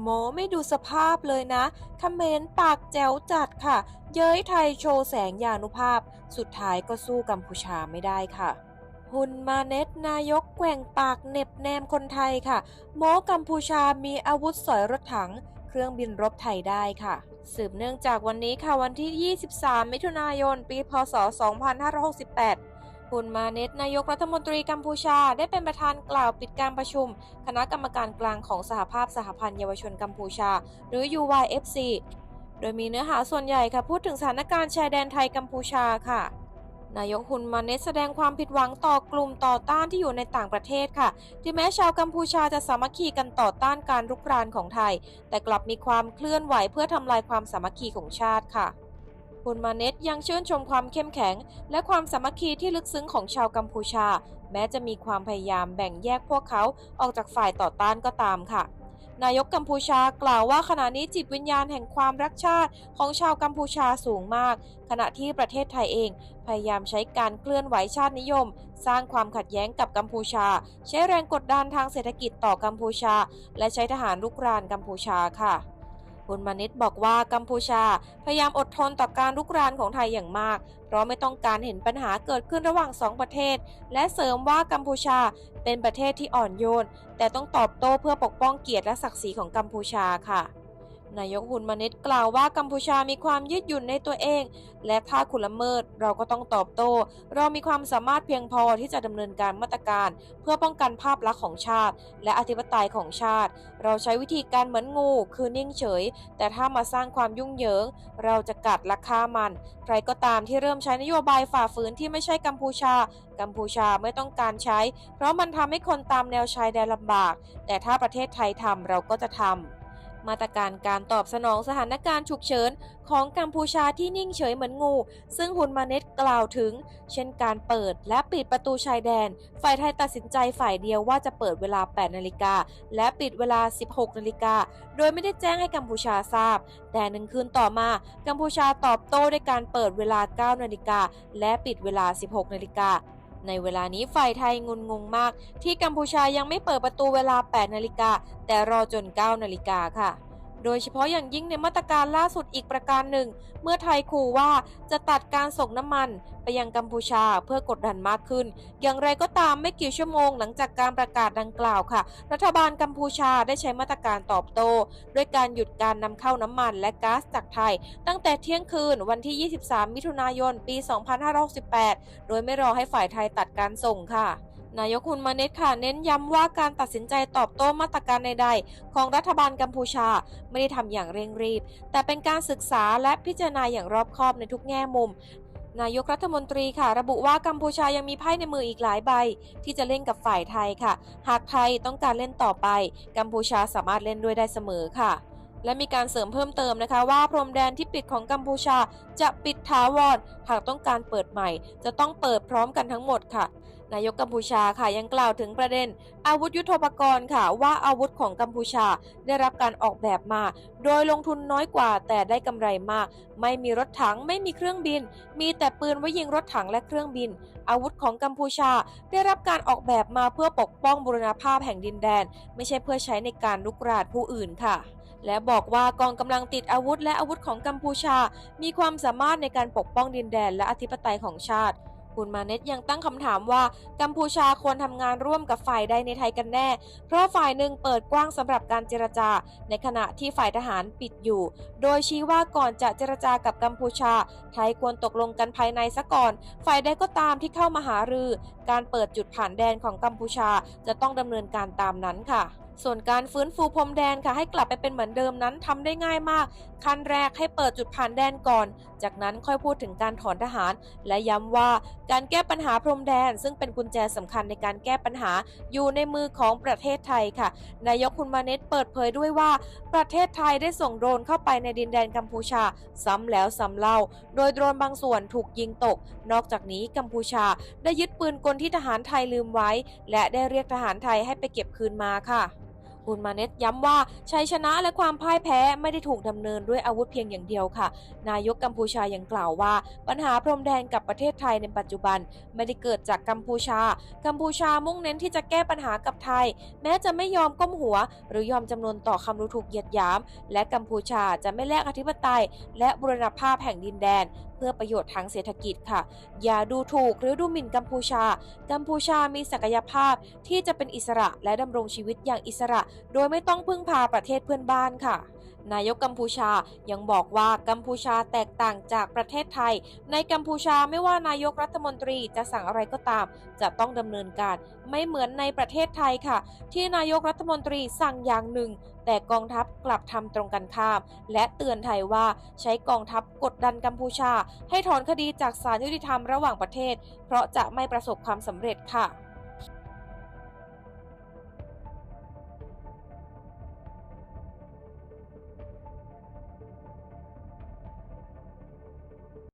โมไม่ดูสภาพเลยนะคเขมนปากแจ๋วจัดค่ะ เย้ยไทยโชว์แสงยานุภาพ สุดท้ายก็สู้กัมพูชาไม่ได้ค่ะหุนมาเน็ตนายกแกว่งปากเน็บแนมคนไทยค่ะ โมกัมพูชามีอาวุธสอยรถถัง เครื่องบินรบไทยได้ค่ะ สืบเนื่องจากวันนี้ค่ะวันที่ 23 มิถุนายน ปี พศ 2568 คุณมาเนตนายกรัฐมนตรีกัมพูชา ได้เป็นประธานกล่าวปิดการประชุม คณะกรรมการกลางของสหภาพสหพันธ์เยาวชนกัมพูชา หรือ UYFC โดยมีเนื้อหาส่วนใหญ่ค่ะพูดถึงสถานการณ์ชายแดนไทยกัมพูชาค่ะ นายกฮุนมาเนตแสดงความผิดหวังต่อกลุ่มต่อต้านที่อยู่ในต่างประเทศค่ะที่แม้ชาวกัมพูชาจะสามัคคีกันต่อต้านการรุกรานของไทย แต่กลับมีความเคลื่อนไหวเพื่อทำลายความสามัคคีของชาติค่ะ ฮุนมาเนตยังชื่นชมความเข้มแข็ง และความสามัคคีที่ลึกซึ้งของชาวกัมพูชา แม้จะมีความพยายามแบ่งแยกพวกเขาออกจากฝ่ายต่อต้านก็ตามค่ะ นายกกัมพูชากล่าวว่าขณะนี้จิตวิญญาณแห่งความรักชาติของชาวกัมพูชาสูงมาก ขณะที่ประเทศไทยเอง พยายามใช้การเคลื่อนไหวชาตินิยม สร้างความขัดแย้งกับกัมพูชา ใช้แรงกดดันทางเศรษฐกิจต่อกัมพูชา และใช้ทหารลุกรานกัมพูชาค่ะ คุณมานิตบอกว่ากัมพูชาพยายามอดทนต่อการลุกรานของไทยอย่างมาก เพราะไม่ต้องการเห็นปัญหาเกิดขึ้นระหว่างสองประเทศ และเสริมว่ากัมพูชาเป็นประเทศที่อ่อนโยน แต่ต้องตอบโต้เพื่อปกป้องเกียรติและศักดิ์ศรีของกัมพูชาค่ะ นายกฮุนมาน็ตกล่าวว่ากัมพูชามีความยืดหยุ่นในตัวเอง และถ้าคุณละเมิดเราก็ต้องตอบโต้ เรามีความสามารถเพียงพอที่จะดำเนินการมาตรการ เพื่อป้องกันภาพลักษณ์ของชาติ และอธิปไตยของชาติ เราใช้วิธีการเหมือนงู คือนิ่งเฉย แต่ถ้ามาสร้างความยุ่งเหยิง เราจะกัดและฆ่ามัน ใครก็ตามที่เริ่มใช้นโยบายฝ่าฝืนที่ไม่ใช่กัมพูชา กัมพูชาไม่ต้องการใช้ เพราะมันทำให้คนตามแนวชายแดนลำบาก แต่ถ้าประเทศไทยทำเราก็จะทำ มาตรการการตอบสนองสถานการณ์ฉุกเฉินของกัมพูชาที่นิ่งเฉยเหมือนงู ซึ่งฮุนมาเน็ตกล่าวถึง เช่นการเปิดและปิดประตูชายแดน ฝ่ายไทยตัดสินใจฝ่ายเดียวว่าจะเปิดเวลา 8 นาฬิกา และปิดเวลา 16 นาฬิกา โดยไม่ได้แจ้งให้กัมพูชาทราบ แต่หนึ่งคืนต่อมา กัมพูชาตอบโต้ด้วยการเปิดเวลา 9 นาฬิกา และปิดเวลา 16 นาฬิกา ในเวลานี้ฝ่ายไทยงุนงงมาก ที่กัมพูชายังไม่เปิดประตูเวลา 8 นาฬิกาแต่รอจน 9 นาฬิกาค่ะ โดยเฉพาะอย่างยิ่งในมาตรการล่าสุดอีกประการหนึ่ง เมื่อไทยขู่ว่าจะตัดการส่งน้ำมันไปยังกัมพูชาเพื่อกดดันมากขึ้น อย่างไรก็ตามไม่กี่ชั่วโมงหลังจากการประกาศดังกล่าวค่ะ รัฐบาลกัมพูชาได้ใช้มาตรการตอบโต้ด้วยการหยุดการนำเข้าน้ำมันและก๊าซจากไทย ตั้งแต่เที่ยงคืนวันที่ 23 มิถุนายน ปี 2568 โดยไม่รอให้ฝ่ายไทยตัดการส่งค่ะ นายกคุณมาเนตค่ะ เน้นย้ำว่าการตัดสินใจตอบโต้มาตรการใดๆ ของรัฐบาลกัมพูชาไม่ได้ทำอย่างเร่งรีบ แต่เป็นการศึกษาและพิจารณาอย่างรอบคอบในทุกแง่มุมนายกรัฐมนตรีค่ะระบุว่ากัมพูชายังมีไพ่ในมืออีกหลายใบ ที่จะเล่นกับฝ่ายไทยค่ะ หากไทยต้องการเล่นต่อไป กัมพูชาสามารถเล่นด้วยได้เสมอค่ะ และมีการเสริมเพิ่มเติมนะคะ ว่าพรมแดนที่ปิดของกัมพูชาจะปิดท้าวรหากต้องการเปิดใหม่ จะต้องเปิดพร้อมกันทั้งหมดค่ะ นายกกัมพูชาค่ะยังกล่าวถึงประเด็น อาวุธยุโทโธปกรณ์ค่ะ ว่าอาวุธของกัมพูชาได้รับการออกแบบมา โดยลงทุนน้อยกว่าแต่ได้กำไรมาก ไม่มีรถถังไม่มีเครื่องบิน มีแต่ปืนไว้ยิงรถถังและเครื่องบิน อาวุธของกัมพูชาได้รับการออกแบบมาเพื่อปกป้องบูรณภาพแห่งดินแดน ไม่ใช่เพื่อใช้ในการลุกรานผู้อื่นค่ะและบอกว่ากองกำลังติดอาวุธและอาวุธของกัมพูชา มีความสามารถในการปกป้องดินแดนและอธิปไตยของชาติ คุณมาเน็ตยังตั้งคำถามว่ากัมพูชาควรทำงานร่วมกับฝ่ายใดในไทยกันแน่ เพราะฝ่ายหนึ่งเปิดกว้างสำหรับการเจรจา ในขณะที่ฝ่ายทหารปิดอยู่ โดยชี้ว่าก่อนจะเจรจากับกัมพูชา ไทยควรตกลงกันภายในซะก่อน ฝ่ายใดก็ตามที่เข้ามาหารือ การเปิดจุดผ่านแดนของกัมพูชาจะต้องดำเนินการตามนั้นค่ะส่วนการฟื้นฟูพรมแดนค่ะให้กลับไปเป็นเหมือนเดิมนั้นทำได้ง่ายมาก ขั้นแรกให้เปิดจุดผ่านแดนก่อนจากนั้นค่อยพูดถึงการถอนทหาร และย้ำว่าการแก้ปัญหาพรมแดน ซึ่งเป็นกุญแจสำคัญในการแก้ปัญหาอยู่ในมือของประเทศไทยค่ะ นายกคุณมาเนตเปิดเผยด้วยว่า ประเทศไทยได้ส่งโดรนเข้าไปในดินแดนกัมพูชา ซ้ำแล้วซ้ำเล่า โดยโดรนบางส่วนถูกยิงตก นอกจากนี้กัมพูชาได้ยึดปืนกลที่ทหารไทยลืมไว้ และได้เรียกทหารไทยให้ไปเก็บคืนมาค่ะ คุณมาเนตย้ำว่าชัยชนะและความพ่ายแพ้ไม่ได้ถูกดำเนินด้วยอาวุธเพียงอย่างเดียวค่ะ นายกกัมพูชายังกล่าวว่า ปัญหาพรมแดนกับประเทศไทยในปัจจุบัน ไม่ได้เกิดจากกัมพูชา กัมพูชามุ่งเน้นที่จะแก้ปัญหากับไทย แม้จะไม่ยอมก้มหัว หรือยอมจำนนต่อคำดูถูกเหยียดหยาม และกัมพูชาจะไม่แลกอธิปไตย และบูรณภาพแห่งดินแดน เพื่อประโยชน์ทางเศรษฐกิจค่ะ อย่าดูถูกหรือดูหมิ่นกัมพูชา กัมพูชามีศักยภาพที่จะเป็นอิสระและดำรงชีวิตอย่างอิสระ โดยไม่ต้องพึ่งพาประเทศเพื่อนบ้านค่ะ นายกกัมพูชายังบอกว่ากัมพูชาแตกต่างจากประเทศไทย ในกัมพูชาไม่ว่านายกรัฐมนตรีจะสั่งอะไรก็ตาม จะต้องดำเนินการไม่เหมือนในประเทศไทยค่ะ ที่นายกรัฐมนตรีสั่งอย่างหนึ่ง แต่กองทัพกลับทำตรงกันข้าม และเตือนไทยว่าใช้กองทัพกดดันกัมพูชา ให้ถอนคดีจากศาลยุติธรรมระหว่างประเทศ เพราะจะไม่ประสบความสำเร็จค่ะ